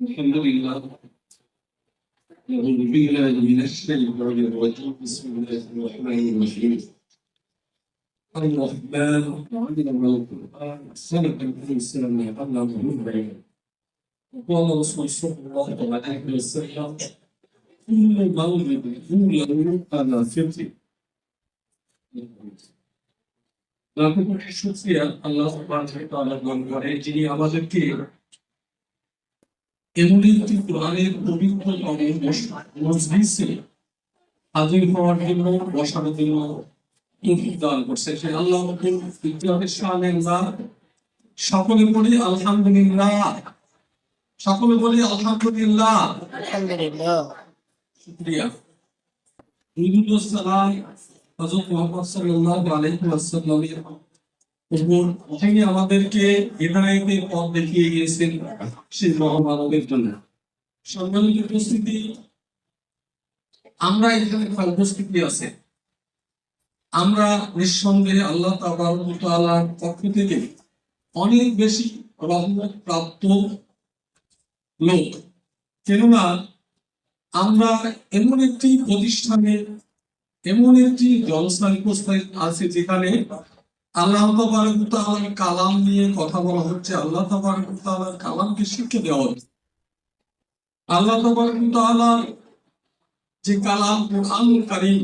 الحمد لله أعوذ بالله من الشيطان الرجيم بسم الله الرحمن الرحيم الرحمن علم القرآن سلك الإنسان علمه البيان قال رسول صلى الله عليه وسلم كل مولد يولد على فطره লাখো কোটি শুকরিয়া আল্লাহ সুবহানাহু ওয়া তাআলা দান করে যিনি আমাদেরকে এমন একটি কোরআনের মজলিসে হাজির হওয়ার জন্য বসার জন্য দান করছে। সে আল্লাহ সকলে বলি আলহামদুলিল্লাহ। সকলে বলি আলহামদুলিল্লাহ। শুকরিয়া। সালাম হযরত মুহাম্মদ সাল্লাল্লাহু আলাইহি ওয়াসাল্লামের উপর আমাদেরকে পথ দেখিয়ে গিয়েছেন মহামানবের জন্য। সম্মানিত উপস্থিতি, আমরা এখানে উপস্থিতি আছে। আমরা নিঃসন্দেহে আল্লাহ পক্ষ থেকে অনেক বেশি রহমত প্রাপ্ত লোক। কেননা আমরা এমন একটি প্রতিষ্ঠানে, এমন একটি জলসায় আছে যেখানে আল্লাহ তাআলার কালাম নিয়ে কথা বলা হচ্ছে। আল্লাহ তাআলার কালামকে শিক্ষা দেওয়া হচ্ছে। আল্লাহ তাআলার যে কালাম কোরআনুল কারীম,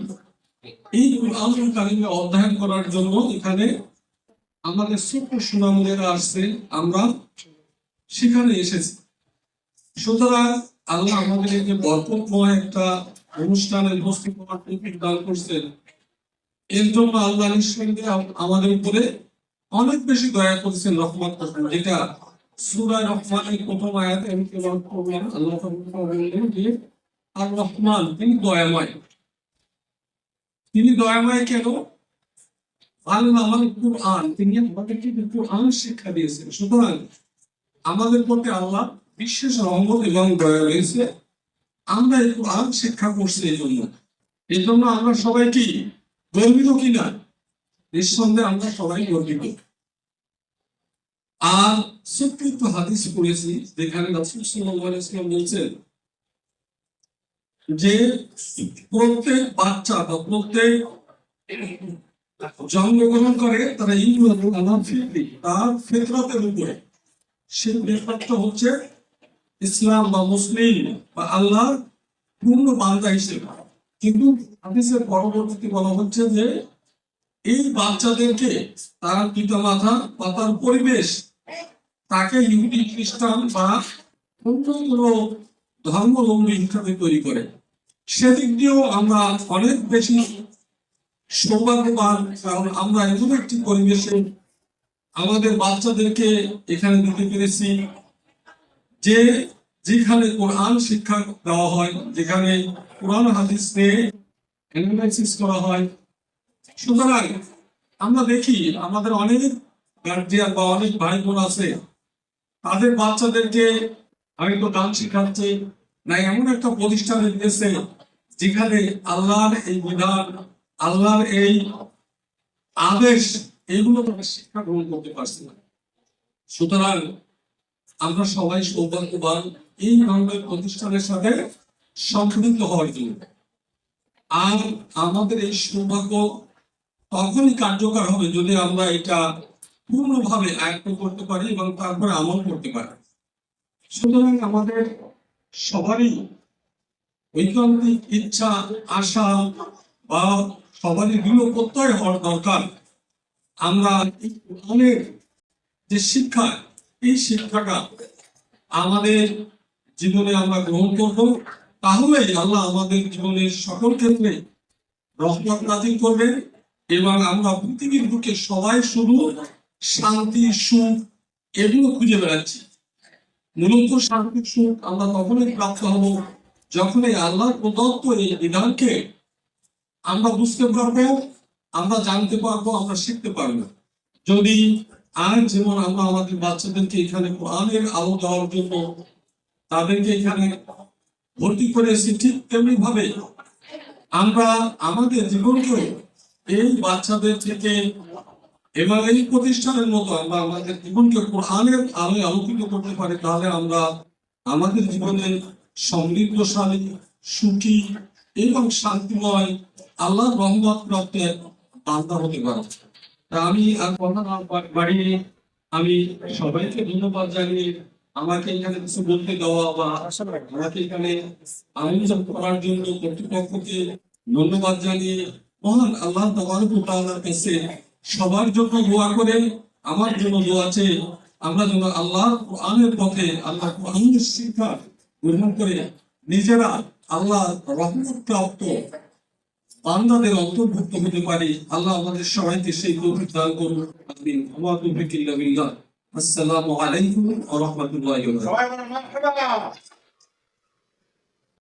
এই কোরআনুল কারীমে অধ্যয়ন করার জন্য এখানে আমাদের ছোট্ট সুনামদেরা আসছে। আমরা সেখানে এসেছি। সুতরাং আল্লাহ আমাদের যে বরকতময় একটা অনুষ্ঠানে উপস্থিত হওয়ার দান করছেন। জন্য আল্লাহ নিঃসন্দেহে আমাদের উপরে অনেক বেশি দয়া করেছেন রহমান করছেন, যেটা সূরা রহমানের প্রথম আয়াতে আমি আল্লাহ আর রহমান, তিনি দয়াময়। তিনি দয়াময় কেন? আল্লাহ তিনি আমাদেরকে শিক্ষা দিয়েছেন, সুতরাং আমাদের প্রতি আল্লাহ বিশেষ রহমত এবং দয়া রয়েছে। আমরা এই কোরআন শিক্ষা করছি এই জন্য। এই জন্য আমরা সবাই কি গর্বিত কিনা নিঃসন্দেহে আমরা সবাই গর্বিত। আর একটু হাদিস পড়েছি, যেখানে বলছেন যে প্রত্যেক বাচ্চা বা প্রত্যেক জন্মগ্রহণ করে তারা ফিতরি তার ফিতরাতের উপরে সে ফিতরাতটা হচ্ছে ইসলাম বা মুসলিম বা আল্লাহ পূর্ণ বান্দা হিসেবে। কিন্তু হাদিসের পরবর্তীতে বলা হচ্ছে যে, এই বাচ্চাদেরকে তার পিতা মাতা বা তার পরিবেশ, তাকে ইহুদি খ্রিস্টান বা অন্য ধর্মলম্বী হিসাবে তৈরি করে। সেদিক দিয়েও আমরা অনেক বেশি সৌভাগ্যবান, কারণ আমরা এমন একটি পরিবেশে আমাদের বাচ্চাদেরকে এখানে দিতে পেরেছি যে যেখানে কোরআন শিক্ষা দেওয়া হয়, যেখানে কোরআন হাদিস নিয়ে অ্যানালাইসিস করা হয়। সুতরাং আমরা দেখি আমাদের অনেক গার্জিয়ান বা অনেক ভাই বোন আছে, তাদের বাচ্চাদেরকে আমি তো গান শিখাচ্ছে না এমন একটা প্রতিষ্ঠানে দিয়েছে যেখানে আল্লাহর এই বিধান, আল্লাহর এই আদেশ, এগুলো তারা শিক্ষা গ্রহণ করতে পারছে না। সুতরাং আমরা সবাই সৌভাগ্যবান এই ধরনের প্রতিষ্ঠানের সাথে সম্পৃক্ত হওয়ার জন্য। আর আমাদের এই সৌভাগ্য তখনই কার্যকর হবে যদি আমরা এটা পূর্ণভাবে আয়ত্ত করতে পারি এবং তারপরে আমল করতে পারি। সুতরাং আমাদের সবারই ঐকান্তিক ইচ্ছা, আশা বা সবারই দৃঢ় প্রত্যয় হওয়ার দরকার। আমরা এই যে শিক্ষা এই শিক্ষাটা আমাদের জীবনে আমরা গ্রহণ করব তাহলেই আল্লাহ আমাদের জীবনের সকল ক্ষেত্রে রহমত নাজিল করবেন। এবং আমরা পৃথিবীর বুকে সবাই শুধু শান্তি, সুখ এগুলো খুঁজে বেড়াচ্ছি। মূলত শান্তি, সুখ আমরা তখনই প্রাপ্ত হব যখন এই আল্লাহ প্রদত্ত এই বিধানকে আমরা বুঝতে পারব, আমরা জানতে পারব, আমরা শিখতে পারব। যদি আর যেমন আমরা আমাদের বাচ্চাদেরকে এখানে কোরআনের আলো দেওয়ার জন্য তাদেরকে এখানে ভর্তি করেছি ঠিক তেমনি ভাবে আমরা আমাদের জীবনকে এই বাচ্চাদের থেকে এবং এই প্রতিষ্ঠানের মতো আমরা আমাদের জীবনকে কোরআনের আলোয় আলোকিত করতে পারি, তাহলে আমরা আমাদের জীবনে সমৃদ্ধশালী, সুখী এবং শান্তিময় আল্লাহ রহমত প্রাপ্তের বান্দা হতে পারে তা আমি আর কথা না আমি সবাইকে ধন্যবাদ জানিয়ে আমাকে এখানে কিছু বলতে দেওয়া বা আমাকে এখানে আয়োজন করার জন্য কর্তৃপক্ষকে ধন্যবাদ জানিয়ে মহান আল্লাহ তাআলার কাছে সবার জন্য দোয়া করে আমার জন্য দোয়া আছে আমরা যেন আল্লাহ কোরআনের পথে আল্লাহ কোরআনের শিক্ষা গ্রহণ করে নিজেরা আল্লাহ রহমত প্রাপ্ত বান্দাদের অন্তর্ভুক্ত হতে পারি। আল্লাহ আমাদের সবাইকে সেই তৌফিক দান করুন। আমিন। ওয়া তৌফিক বিল্লাহ। আসসালামু আলাইকুম ওয়া রাহমাতুল্লাহি ওয়া বারাকাতুহু।